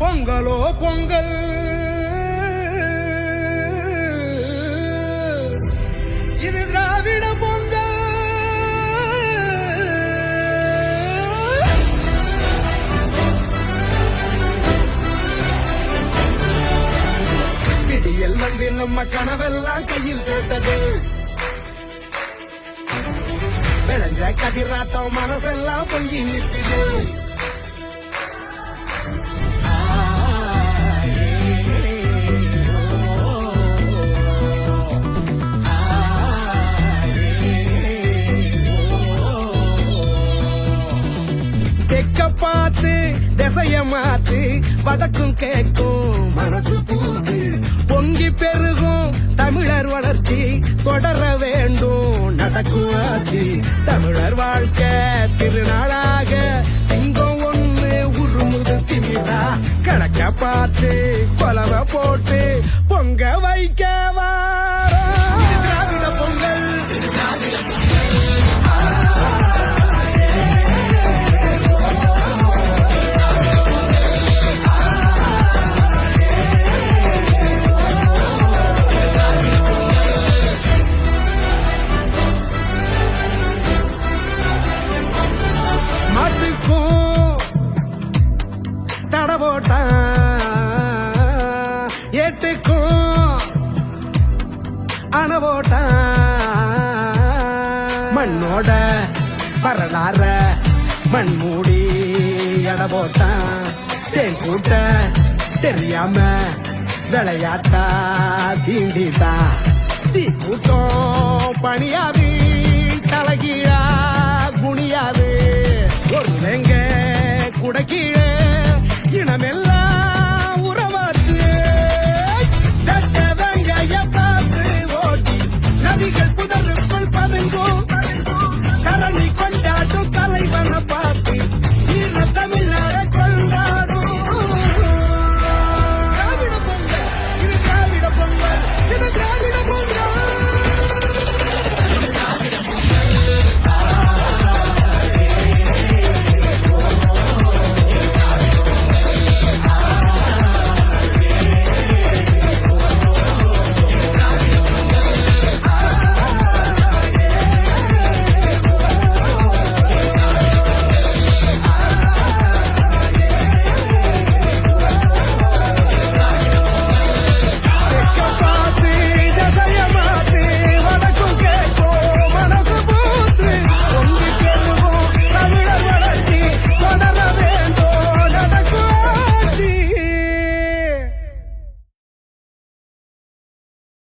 பொங்கலோ பொங்கல் இது திராவிட பொங்கல் பிடியல் வந்து நம்ம கனவெல்லாம் கையில் சேர்த்தது விளைஞ்ச கதிராட்டம் மனசெல்லாம் பொங்கி நிற்குது திசைய மாத்து வடக்கும் கேட்கும். மனசு போது பொங்கி பெருகும். தமிழர் வளர்ச்சி தொடர வேண்டும். நடக்கும் ஆட்சி தமிழர் வாழ்க்கை திருநாளாக. சிங்கம் ஒண்ணு உருமுது திமிரா. கணக்க பார்த்து கொலவை போட்டு ஏட்டுக்கும் அடபோட்டான் மண்ணோட வரலாற மண் மூடி எட போட்டான் தேன் கூட்ட தெரியாம விளையாட்டா சீண்டிட்டா தீ கூட்டம் பணியாது